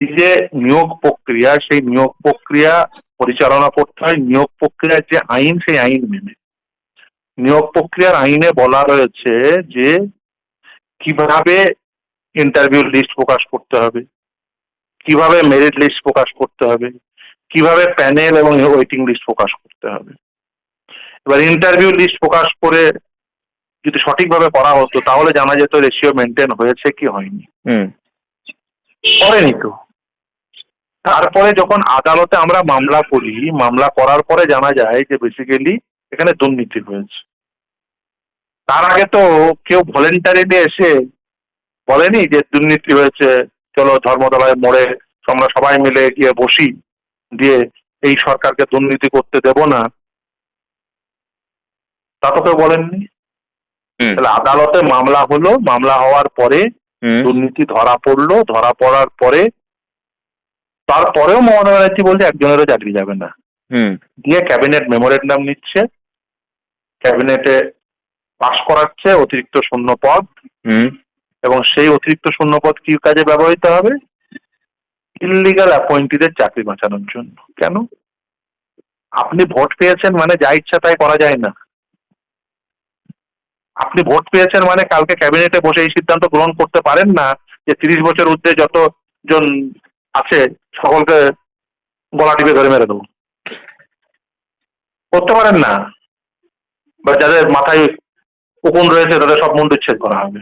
যে নিয়োগ প্রক্রিয়া সেই নিয়োগ প্রক্রিয়া পরিচালনা করতে হয়। নিয়োগ প্রক্রিয়ার যে আইন সেই আইন মেনে। নিয়োগ প্রক্রিয়ার আইনে বলা রয়েছে যে কীভাবে ইন্টারভিউ লিস্ট প্রকাশ করতে হবে কীভাবে মেরিট লিস্ট প্রকাশ করতে হবে কীভাবে প্যানেল এবং ওয়েটিং লিস্ট প্রকাশ করতে হবে। এবার ইন্টারভিউ লিস্ট প্রকাশ করে যদি সঠিকভাবে করা হতো তাহলে জানা যেত রেশিও মেনটেন হয়েছে কি হয়নি। হুম। করেনি তো। তারপরে যখন আদালতে আমরা মামলা করি মামলা করার পরে জানা যায় যে বেসিক্যালি এখানে দুর্নীতি হয়েছে। তার আগে তো কেউ ভলেন্টারিলি এসে বলেনি যে দুর্নীতি হয়েছে চলো ধর্মতলায় মোড়ে আমরা সবাই মিলে গিয়ে বসি দিয়ে এই সরকারকে দুর্নীতি করতে দেব না। তা তো কেউ বলেননি। তাহলে আদালতে মামলা হলো মামলা হওয়ার পরে দুর্নীতি ধরা পড়ল ধরা পড়ার পরে তারপরেও মমতা ব্যানার্জি বলছে একজনেরও চাকরি যাবে না। হুম। দিয়ে ক্যাবিনেট মেমোরেন্ডাম নিচ্ছে ক্যাবিনেটে পাশ করাচ্ছে অতিরিক্ত শূন্য পদ হুম। এবং সেই অতিরিক্ত শূন্য পদ কি কাজে ব্যবহৃত হবে? ইলিগাল অ্যাপয়েন্টিদের চাকরি বাঁচানোর জন্য। কেন? আপনি ভোট পেয়েছেন মানে যা ইচ্ছা তাই করা যায় না। আপনি ভোট পেয়েছেন মানে কালকে ক্যাবিনেটে বসে এই সিদ্ধান্ত গ্রহণ করতে পারেন না যে তিরিশ বছর ঊর্ধ্বে যতজন আছে, সকলকে গলা টিপে ধরে মেরে দেবো। করতে পারেন না বা যাদের মাথায় উকুন রয়েছে, তাদের সব মুন্ডুচ্ছেদ করা হবে।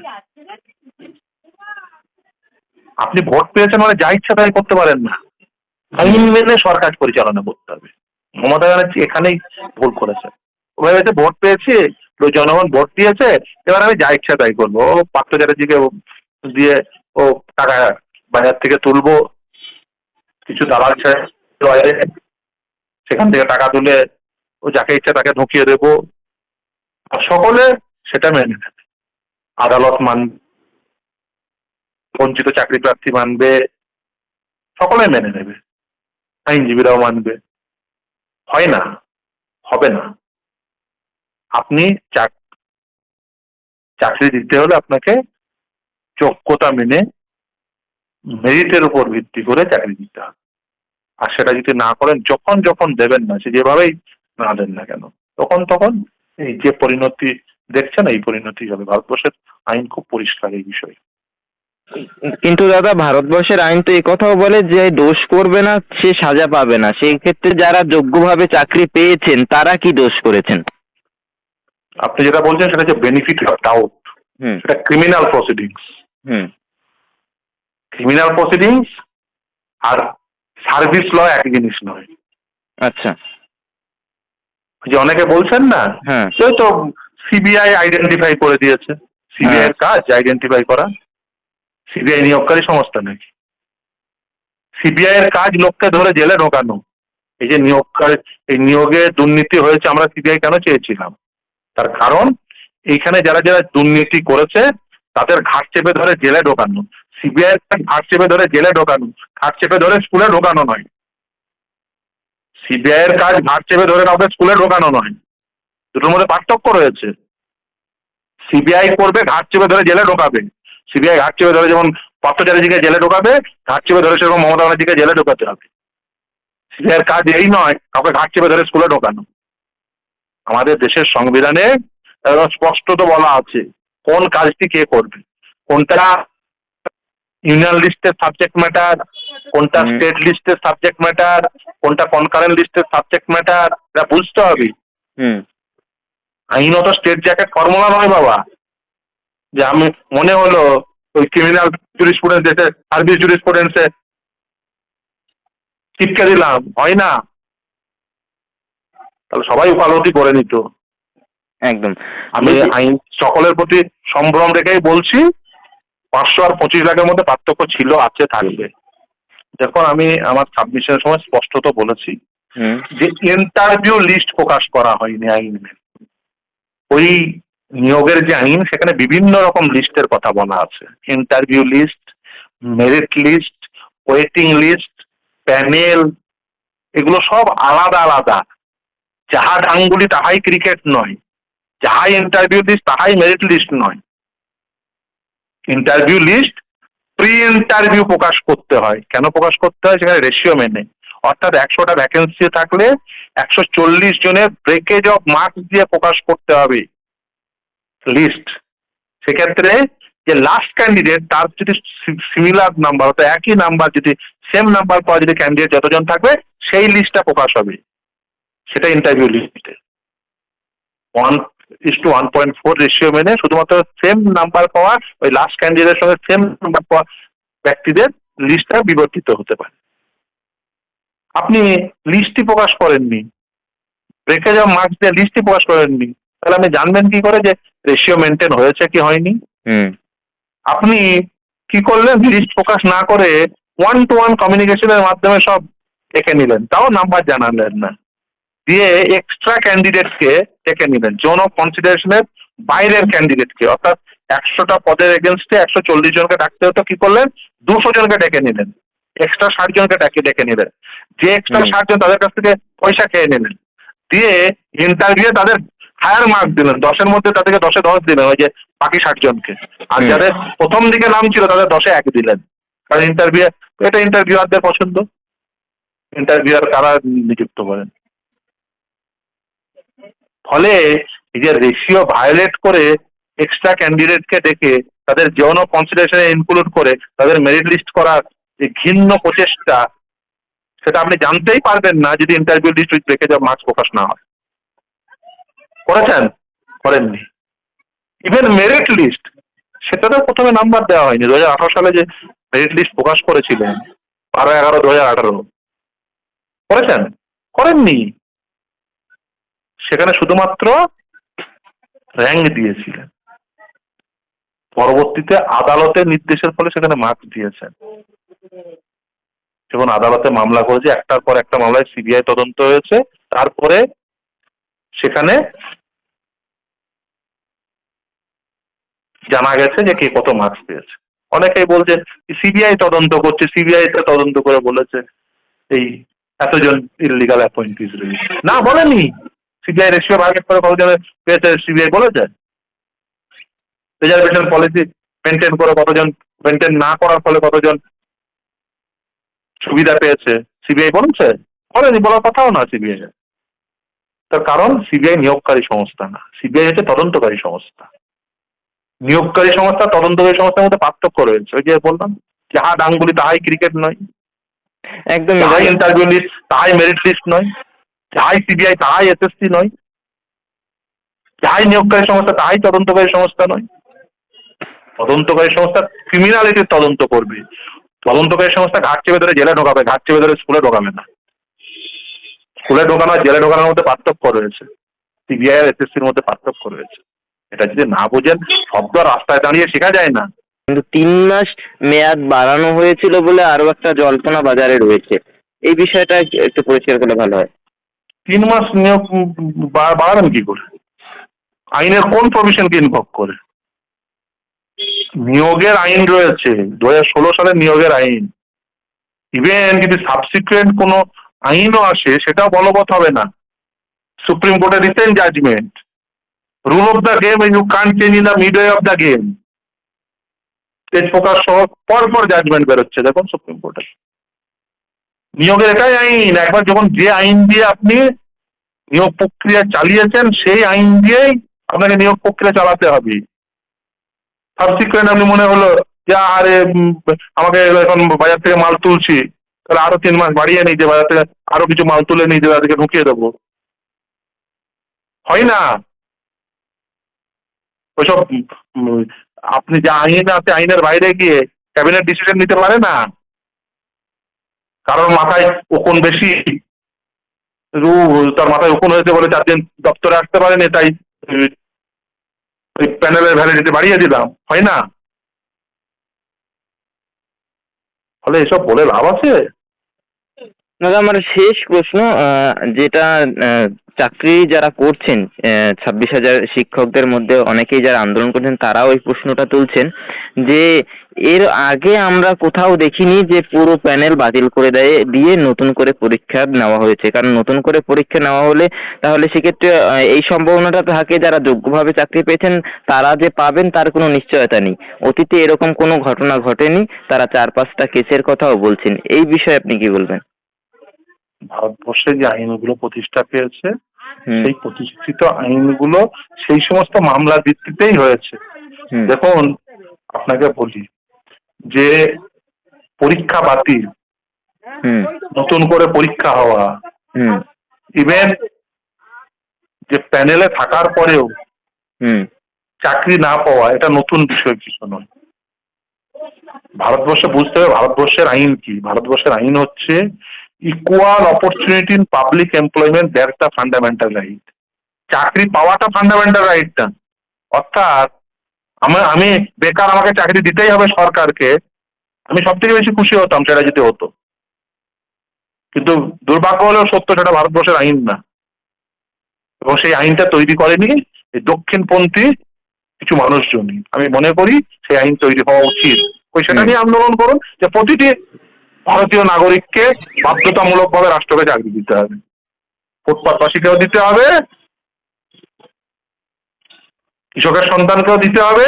আপনি ভোট পেয়েছেন মানে যা ইচ্ছা তাই করতে পারেন না। আইন মেনে সরকার পরিচালনা করতে হবে। মমতা ব্যানার্জি এখানেই ভুল করেছে। ও ভেবেছে ভোট পেয়েছি জনগণ ভোট দিয়েছে, এবার আমি যা ইচ্ছা তাই করব। ও পার্থ চ্যাটার্জিকে দিয়ে ও টাকা বাজার থেকে তুলবো কিছু দালাল সেখান থেকে টাকা তুলে ও যাকে ইচ্ছা তাকে ঢুকিয়ে দেবো। আর সকলে সেটা মেনে নেবে। আদালত মানবে বঞ্চিত চাকরি প্রার্থী মানবে। সকলে মেনে নেবে। আইনজীবীরাও মানবে। হয় না, হবে না। আপনি চাক- চাকরি দিতে হলে আপনাকে যোগ্যতা মেনে মেরিটের উপর ভিত্তি করে চাকরি দিতে হবে। আর সেটা যদি না করেন যখন যখন দেবেন না সে যেভাবেই না দেন না কেন তখন তখন এই যে পরিণতি দেখছেন এই পরিণতি হবে। ভারতবর্ষের আইন খুব পরিষ্কার এই বিষয়ে। কিন্তু দাদা ভারতবর্ষের আইন তো কথাও বলে যে দোষ করবে না সে সাজা পাবে না। সেই ক্ষেত্রে যারা যোগ্যভাবে চাকরি পেয়েছেন তারা কি দোষ করেছেন? আপনি যেটা বলছেন সেটা হচ্ছে বেনিফিট অফ ডাউট হুম। সেটা ক্রিমিনাল প্রসিডিংস হুম। ক্রিমিনাল প্রসিডিংস আর সার্ভিস ল এক জিনিস নয়। আচ্ছা। যে অনেকে বলছেন না হ্যাঁ। তো সিবিআই আইডেন্টিফাই করে দিয়েছে। সিবিআই এর কাজ আইডেন্টিফাই করা। সিবিআই নিয়োগকারী সংস্থা নাকি। সিবিআই এর কাজ লোককে ধরে জেলে ঢোকানো। এই যে নিয়োগকারী এই নিয়োগে দুর্নীতি হয়েছে আমরা সিবিআই কেন চেয়েছিলাম? তার কারণ এইখানে যারা যারা দুর্নীতি করেছে তাদের ঘাট চেপে ধরে জেলে ঢোকানো। সিবিআই ঘাট চেপে ধরে জেলে ঢোকানো। ঘাট চেপে ধরে স্কুলে ঢোকানো নয়। সিবিআই এর কাজ ঘাট চেপে ধরে কাউকে স্কুলে ঢোকানো নয়। দুটোর মধ্যে পার্থক্য রয়েছে। সিবিআই করবে ঘাট চেপে ধরে জেলে ঢোকাবে। সিবিআই ঘাট চেপে ধরে যেমন পার্থ চ্যাটার্জিকে জেলে ঢোকাবে ঘাট চেপে ধরে সেরকম মমতা ব্যানার্জিকে জেলে ঢোকাতে হবে। সিবিআই এর কাজ এই নয়, কাউকে ঘাট চেপে ধরে স্কুলে ঢোকানো। আমাদের দেশের সংবিধানে একদম স্পষ্টত বলা আছে, কোন কাজটি কে করবে? কোনটা ইউনিয়ন লিস্টের সাবজেক্ট ম্যাটার কোনটা স্টেট লিস্টের সাবজেক্ট ম্যাটার কোনটা কনকারেন্ট লিস্টের সাবজেক্ট ম্যাটার এটা বুঝতে হবে। হুম। আইনত স্টেট জ্যাকেট ফর্মুলা নয় বাবা। যে আমি মনে হলো ওই ক্রিমিনাল জুরিসপ্রুডেন্স এসে সার্ভিস জুরিসপ্রুডেন্সে চিপকে দিলাম হয় না? তাহলে সবাই উকালতি করে নিত। একদম। আমি আইন সকলের প্রতি সম্ভ্রম রেখেই বলছি পাঁচশো আর পঁচিশ লাখের মধ্যে পার্থক্য ছিল আছে থাকবে। দেখুন আমি আমার সাবমিশনের সময় স্পষ্টত বলেছি যে ইন্টারভিউ লিস্ট প্রকাশ করা হয়নি আইন। ওই নিয়োগের যে আইন সেখানে বিভিন্ন রকম লিস্টের কথা বলা আছে। Interview list merit list waiting list panel এগুলো সব আলাদা আলাদা। যাহা ডাঙ্গুলি তাহাই ক্রিকেট নয়। যাহাই ইন্টারভিউ লিস্ট তাহাই মেরিট লিস্ট নয়। ইন্টারভিউ লিস্ট প্রি ইন্টারভিউ প্রকাশ করতে হয়। কেন প্রকাশ করতে হয়? সেখানে রেশিও মেনে। অর্থাৎ একশোটা ভ্যাকেন্সি থাকলে একশো চল্লিশ জনের ব্রেকেজ অফ মার্কস দিয়ে প্রকাশ করতে হবে। লিস্ট সেক্ষেত্রে যে লাস্ট ক্যান্ডিডেট তার যদি সিমিলার নাম্বার অর্থাৎ একই নাম্বার যদি সেম নাম্বার পাওয়া যদি ক্যান্ডিডেট যতজন থাকবে, সেই লিস্টটা প্রকাশ হবে। সেটা ইন্টারভিউ লিস্টে is two one point four ratio মেনে শুধুমাত্র সেম নাম্বার পাওয়া ওই লাস্ট ক্যান্ডিডেটের সঙ্গে সেম নাম্বার পাওয়া ব্যক্তিদের লিস্টটা বিবর্তিত হতে পারে। আপনি লিস্টই প্রকাশ করেননি। ব্রেকেজ অফ মার্কস দিয়ে লিস্টই প্রকাশ করেননি। তাহলে আপনি জানবেন কি করে যে রেশিও মেনটেন হয়েছে কি হয়নি? হুম। আপনি কি করলেন? লিস্ট প্রকাশ না করে ওয়ান টু ওয়ান কমিউনিকেশনের মাধ্যমে সব দেখে নিলেন। তাও নাম্বার জানালেন না। দিয়ে এক্সট্রা ক্যান্ডিডেটকে ডেকে নিলেন জোন অফ কনসিডারেশনের বাইরের ক্যান্ডিডেটকে অর্থাৎ একশোটা পদের এগেনস্টে একশো চল্লিশ জনকে ডাকতে হতো কি করলেন? দুশো জনকে ডেকে নিলেন এক্সট্রা ষাট জনকে ডাকে ডেকে নিলেন যে এক্সট্রা ষাট জন তাদের কাছ থেকে পয়সা খেয়ে নিলেন দিয়ে ইন্টারভিউ তাদের হায়ার মার্ক দিলেন। দশের মধ্যে তাদেরকে দশে দশ দিলেন ওই যে বাকি ষাট জনকে। আর যাদের প্রথম দিকে নাম ছিল তাদের দশে এক দিলেন। কারণ ইন্টারভিউ এটা ইন্টারভিউয়ারদের পছন্দ। ইন্টারভিউয়ার কারা নিযুক্ত করেন? ফলে এই যে রেশিও ভায়োলেট করে এক্সট্রা ক্যান্ডিডেটকে ডেকে তাদের যৌন কনসিডারেশনে ইনক্লুড করে তাদের মেরিট লিস্ট করার যে ঘিন্ন প্রচেষ্টা, সেটা আপনি জানতেই পারবেন না যদি interview list with breakage of marks প্রকাশ না হয়। করেছেন? করেননি। ইভেন মেরিট লিস্ট সেটাতেও প্রথমে নাম্বার দেওয়া হয়নি। দু হাজার আঠারো সালে যে মেরিট লিস্ট প্রকাশ করেছিলেন, বারো এগারো দু হাজার আঠারো। করেছেন? করেননি। সেখানে শুধুমাত্র র্যাঙ্ক দিয়েছিলেন। পরবর্তীতে আদালতের নির্দেশের ফলে সেখানে মার্কস দিয়েছেন। যখন আদালতে মামলা করেছে, একটার পর একটা মামলায় সিবিআই তদন্ত হয়েছে, তারপরে সেখানে জানা গেছে যে কে কত মার্কস পেয়েছে। অনেকেই বলছে সিবিআই তদন্ত করছে সিবিআই তদন্ত করে বলেছে, এই এতজন ইলিগাল অ্যাপয়েন্টিস রয়েছে। না বলেনি সিবিআই রেশিও ভাগের করে কতজন পেয়েছে সিবিআই বলেছে। রিজার্ভেশন পলিসি মেনটেন করে কতজন মেনটেন না করার ফলে কতজন সুবিধা পেয়েছে সিবিআই বলেছে? বলেনি বলার কথাও না সিবিআই তার কারণ সিবিআই নিয়োগকারী সংস্থা না। সিবিআই হচ্ছে তদন্তকারী সংস্থা। নিয়োগকারী সংস্থা তদন্তকারী সংস্থার মধ্যে পার্থক্য রয়েছে। ওই যে বললাম যাহা ডাঙ্গুলি তাহাই ক্রিকেট নয়। একদম তাই। ইন্টারভিউ লিস্ট তাহাই মেরিট লিস্ট নয়। যাহাই সিবিআই তাহাই এসএসসি নয়। যাহাই নিয়োগকারী সংস্থা তাহাই তদন্তকারী সংস্থা নয়। তদন্তকারী সংস্থা ক্রিমিনালিটির তদন্ত করবে। তদন্তকারী সংস্থা ঘাট চেপে ধরে জেলে ঢোকাবে ঘাট চেপে ধরে স্কুলে ঢোকাবে না। স্কুলে ঢোকানো জেলে ঢোকানোর মধ্যে পার্থক্য রয়েছে। সিবিআই আর এসএসসির মধ্যে পার্থক্য রয়েছে। এটা যদি না বোঝেন, শব্দ রাস্তায় দাঁড়িয়ে শেখা যায় না। কিন্তু তিন মাস মেয়াদ বাড়ানো হয়েছিল বলে আরও একটা জল্পনা বাজারে রয়েছে। এই বিষয়টা একটু পরিষ্কার করলে ভালো হয়। তিন মাস নিয়োগ বাড়াবেন কি করে? আইনের কোন প্রভিশনকে ইনভক করে? নিয়োগের আইন রয়েছে। দু ষোলো সালের নিয়োগের আইন। ইভেন যদি সাবসিকুয়েন্ট কোনো আইনও আসে, সেটাও বলবৎ হবে না। সুপ্রিম কোর্টের recent judgement rule of the game you can change in the midway of the game Tej Prakash সহ পরপর জাজমেন্ট বেরোচ্ছে, দেখুন সুপ্রিম কোর্টের নিয়োগের এটাই আইন। একবার যখন যে আইন দিয়ে আপনি নিয়োগ প্রক্রিয়া চালিয়েছেন, সেই আইন দিয়েই আপনাকে নিয়োগ প্রক্রিয়া চালাতে হবে। সাবসিকুয়েন্ট আপনি মনে হলো যে, আরে আমাকে এখন বাজার থেকে মাল তুলছি। তাহলে আরও তিন মাস বাড়িয়ে নিই যে, বাজার থেকে আরও কিছু মাল তুলে নিই যে তাদেরকে ঢুকিয়ে দেবো। হয় না। ওইসব আপনি যে আইন আছে, আইনের বাইরে গিয়ে ক্যাবিনেট ডিসিশন নিতে পারে না। কারোর মাথায় উকুন বেশি রু- তার মাথায় উকুন হয়েছে বলে চার দপ্তরে আসতে পারেনি, তাই, ওই প্যানেলের ভ্যালিডিটি বাড়িয়ে দিলাম, হয় না? ফলে এসব বলে লাভ আছে? দাদা, আমার শেষ প্রশ্ন যেটা চাকরি যারা করছেন ছাব্বিশ হাজার শিক্ষকদের মধ্যে অনেকেই যারা আন্দোলন করছেন, তারাও এই প্রশ্নটা তুলছেন যে এর আগে আমরা কোথাও দেখিনি যে পুরো প্যানেল বাতিল করে দেয়, দিয়ে নতুন করে পরীক্ষা নেওয়া হয়েছে। কারণ নতুন করে পরীক্ষা নেওয়া হলে তাহলে সেক্ষেত্রে এই সম্ভাবনাটা থাকে যারা যোগ্যভাবে চাকরি পেয়েছেন, তারা যে পাবেন তার কোনো নিশ্চয়তা নেই। অতীতে এরকম কোনো ঘটনা ঘটেনি, তারা চার পাঁচটা কেসের কথাও বলছেন। এই বিষয়ে আপনি কি বলবেন? ভারতবর্ষে যে আইনগুলো প্রতিষ্ঠা পেয়েছে সেই প্রতিষ্ঠিত আইনগুলো সেই সমস্ত মামলার ভিত্তিতেই হয়েছে। দেখুন আপনাকে বলি যে পরীক্ষা বাতিল নতুন করে পরীক্ষা হওয়া হুম। ইভেন যে প্যানেলে থাকার পরেও হুম। চাকরি না পাওয়া এটা নতুন বিষয় কিছু নয়। ভারতবর্ষে বুঝতে হবে ভারতবর্ষের আইন কি? ভারতবর্ষের আইন হচ্ছে equal opportunity in public employment that's the fundamental right চাকরি পাওয়াটা ফান্ডামেন্টাল রাইট না অর্থাৎ আমি আমি বেকার আমাকে চাকরি দিতেই হবে সরকারকে আমি সব থেকে বেশি খুশি হতাম সেটা যদি হতো কিন্তু দুর্ভাগ্য হলেও সত্য সেটা ভারতবর্ষের আইন না এবং সেই আইনটা তৈরি করেনি এই দক্ষিণপন্থী কিছু মানুষজনই আমি মনে করি সেই আইন তৈরি হওয়া উচিত ওই সেটা নিয়ে আন্দোলন করুন যে প্রতিটি ভারতীয় নাগরিককে বাধ্যতামূলকভাবে রাষ্ট্রকে চাকরি দিতে হবে। ফুটপাতবাসীকেও দিতে হবে, কৃষকের সন্তানকেও দিতে হবে,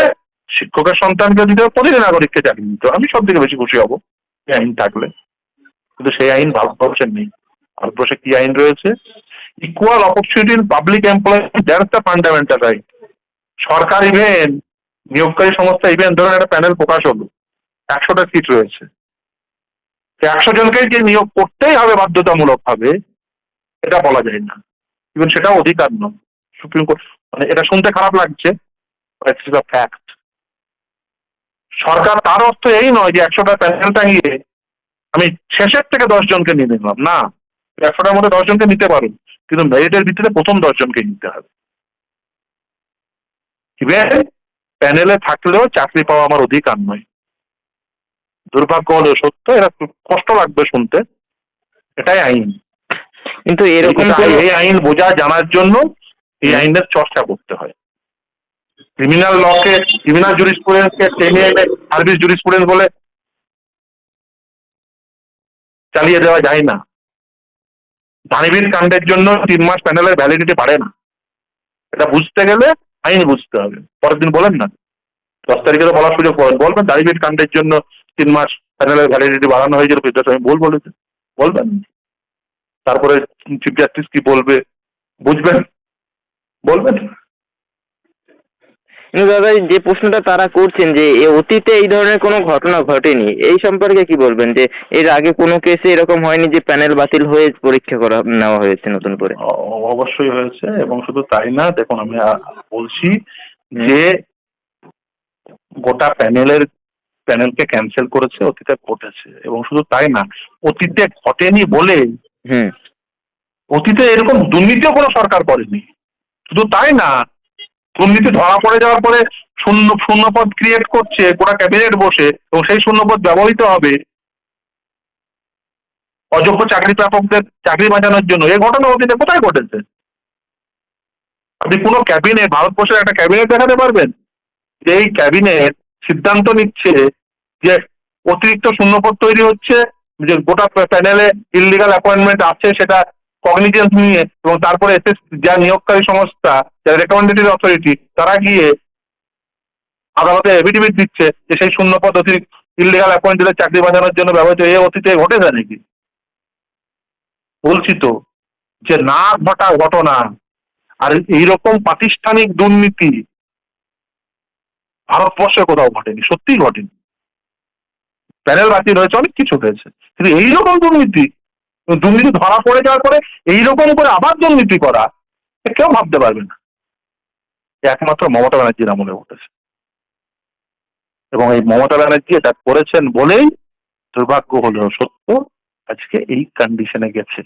শিক্ষকের সন্তানকেও দিতে হবে, প্রতিটি নাগরিককে চাকরি দিতে হবে। আমি সব থেকে বেশি খুশি হব এই আইন থাকলে। কিন্তু সেই আইন ভারতবর্ষের নেই। ভারতবর্ষে কি আইন রয়েছে? Equal opportunity public employment that's the fundamental right Sarkar even নিয়োগকারী সংস্থা ইভেন ধরুন একটা প্যানেল প্রকাশ হলো, একশোটা সিট রয়েছে। একশো জনকে যে নিয়োগ করতেই হবে বাধ্যতামূলক ভাবে এটা বলা যায় না। ইভেন সেটা অধিকার নয়। সুপ্রিম কোর্ট মানে এটা শুনতে খারাপ লাগছে ফ্যাক্ট সরকার তার অর্থ এই নয় যে একশোটা প্যানেল টাঙিয়ে আমি শেষের থেকে দশ জনকে নিয়ে নিলাম। না, একশোটার মধ্যে দশ জনকে নিতে পারো, কিন্তু মেরিটের ভিত্তিতে প্রথম দশ জনকে নিতে হবে। ইভেন প্যানেলে থাকলেও চাকরি পাওয়া আমার অধিকার নয়। দুর্ভাগ্য হলেও সত্য এটা কষ্ট লাগবে শুনতে। এটাই আইন। কিন্তু এরকম এই- আইন বোঝা জানার জন্য এই আইনের চর্চা করতে হয়। ক্রিমিনাল লকে ক্রিমিনাল জুরিসপ্রুডেন্সকে টেনে এনে সার্ভিস জুরিসপ্রুডেন্স বলে চালিয়ে দেওয়া যায় না। দানিবির কাণ্ডের জন্য তিন মাস প্যানেলের ভ্যালিডিটি বাড়ে না। এটা বুঝতে গেলে আইন বুঝতে হবে। পরের দিন বলেন না। দশ তারিখে তো বলার সুযোগ বলবেন দানিবির কাণ্ডের জন্য তিন মাস প্যানেলের ভ্যালিডিটি বাড়ানো হয়েছিল বিদ্যাসাগর ভুল বলেছে। বলবেন। তারপরে চিফ জাস্টিস কি বলবে বুঝবেন। বলবেন। দাদা যে প্রশ্নটা তারা করছেন যে এ অতীতে এই ধরনের কোনো ঘটনা ঘটেনি এই সম্পর্কে কি বলবেন? যে এর আগে কোনো কেসে এরকম হয়নি যে প্যানেল বাতিল হয়ে পরীক্ষা করা নেওয়া হয়েছে নতুন করে? অবশ্যই হয়েছে এবং শুধু তাই না দেখুন আমি বলছি যে গোটা প্যানেলের প্যানেলকে ক্যান্সেল করেছে অতীতে ঘটেছে। এবং শুধু তাই না অতীতে ঘটেনি বলে অতীতে এরকম দুর্নীতিও কোনো সরকার করেনি। শুধু তাই না দুর্নীতি ধরা পড়ে যাওয়ার পরে শূন্য শূন্যপদ ক্রিয়েট করছে গোটা ক্যাবিনেট বসে এবং সেই শূন্যপদ ব্যবহৃত হবে অযোগ্য চাকরি প্রাপকদের চাকরি বাঁচানোর জন্য। এই ঘটনা অতীতে কোথায় ঘটেছে? আপনি কোনো ক্যাবিনেট ভারতবর্ষের একটা ক্যাবিনেট দেখাতে পারবেন? যে এই ক্যাবিনেট সিদ্ধান্ত নিচ্ছে যে অতিরিক্ত শূন্যপদ তৈরি হচ্ছে, যে গোটা প্যানেলে ইলিগাল অ্যাপয়েন্টমেন্ট আছে সেটা কগনিজেন্স নিয়ে এবং তারপরে এসএস যা নিয়োগকারী সংস্থা যারা রেকমেন্ডেটিভ অথরিটি তারা গিয়ে আদালতে এফিডেভিট দিচ্ছে যে সেই শূন্যপদ অতিরিক্ত ইলিগাল অ্যাপয়েন্টেডের চাকরি বাঁচানোর জন্য ব্যবহৃত এ অতীতে ঘটেছে নাকি? বলছি তো, যে না ঘটা ঘটনা। আর এইরকম প্রাতিষ্ঠানিক দুর্নীতি ভারতবর্ষে কোথাও ঘটেনি, সত্যিই ঘটেনি। প্যানেল বাতিল হয়েছে অনেক কিছু হয়েছে কিন্তু এইরকম দুর্নীতি দুর্নীতি ধরা পড়ে যাওয়ার পরে এইরকম করে আবার দুর্নীতি করা কেউ ভাবতে পারবে না। একমাত্র মমতা ব্যানার্জির আমলে উঠেছে এবং এই মমতা ব্যানার্জি এটা করেছেন বলেই দুর্ভাগ্য হলেও সত্য আজকে এই কন্ডিশনে গেছে।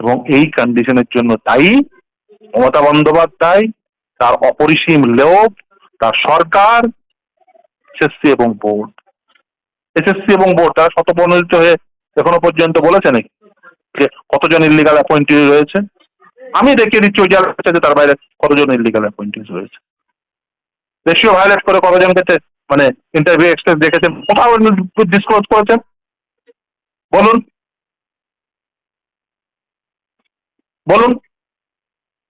এবং এই কন্ডিশনের জন্য দায়ী মমতা বন্দ্যোপাধ্যায়, তার অপরিসীম লোভ তার সরকার, এসএসসি এবং বোর্ড। এসএসসি এবং বোর্ড তারা শতপ্রণোদিত হয়ে এখনও পর্যন্ত বলেছে নাকি? কতজন ইলিগাল অ্যাপয়েন্টি রয়েছে? আমি দেখিয়ে দিচ্ছি ওই যার তার বাইরে কতজন ইলিগাল অ্যাপয়েন্টিস রয়েছে। রেশিও ভায়োলেট করে কতজন কাছে মানে ইন্টারভিউ এক্সপ্রেস দেখেছেন কোথাও ডিসক্লোজ করেছেন? বলুন। বলুন।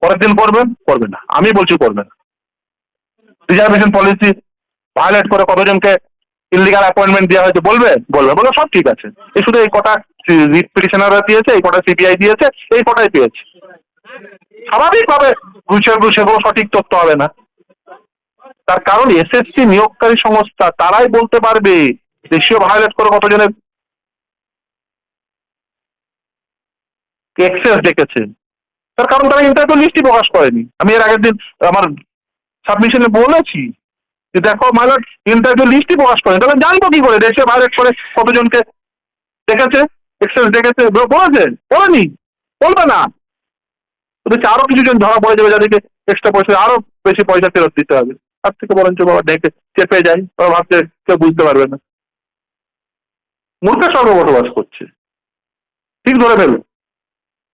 পরের দিন করবেন? করবেন না। আমি বলছি করবেন না। রিজার্ভেশন পলিসি ভায়োলেট করে কতজনকে ইলিগাল অ্যাপয়েন্টমেন্ট দেওয়া হয়েছে বলবে? বলবে বলবে, সব ঠিক আছে। এই শুধু এই কটা পিটিশনাররা দিয়েছে, এই কটা সিবিআই দিয়েছে, এই কটাই পেয়েছে। স্বাভাবিকভাবে গুছিয়ে গুছিয়ে কোনো সঠিক তথ্য হবে না। তার কারণ এসএসসি নিয়োগকারী সংস্থা, তারাই বলতে পারবে রেশিও ভায়োলেট করে কতজনের এক্সেস ডেকেছে তার কারণ তারা ইন্টারভিউ লিস্টই প্রকাশ করেনি। আমি এর আগের দিন আমার সাবমিশনে বলেছি যে দেখো মাইলট ইন্টারভিউ লিস্টই প্রকাশ করেনি। তাহলে জানব কি করে? রেশিও ভায়োলেট করে কতজনকে দেখেছে এক্সেস ডেকেছে বলেছে? বলেনি। বলবে না। ওদেরকে আরও কিছু জন ধরা পড়ে যাবে যাদেরকে এক্সট্রা পয়সা, আরও বেশি পয়সা ফেরত দিতে হবে। তার থেকে বরঞ্চ বাবা ডেকে চেপে যায় তারা ভাবছে কেউ বুঝতে পারবে না। মূর্খের সঙ্গে বসবাস করছে। ঠিক ধরে ফেলুন।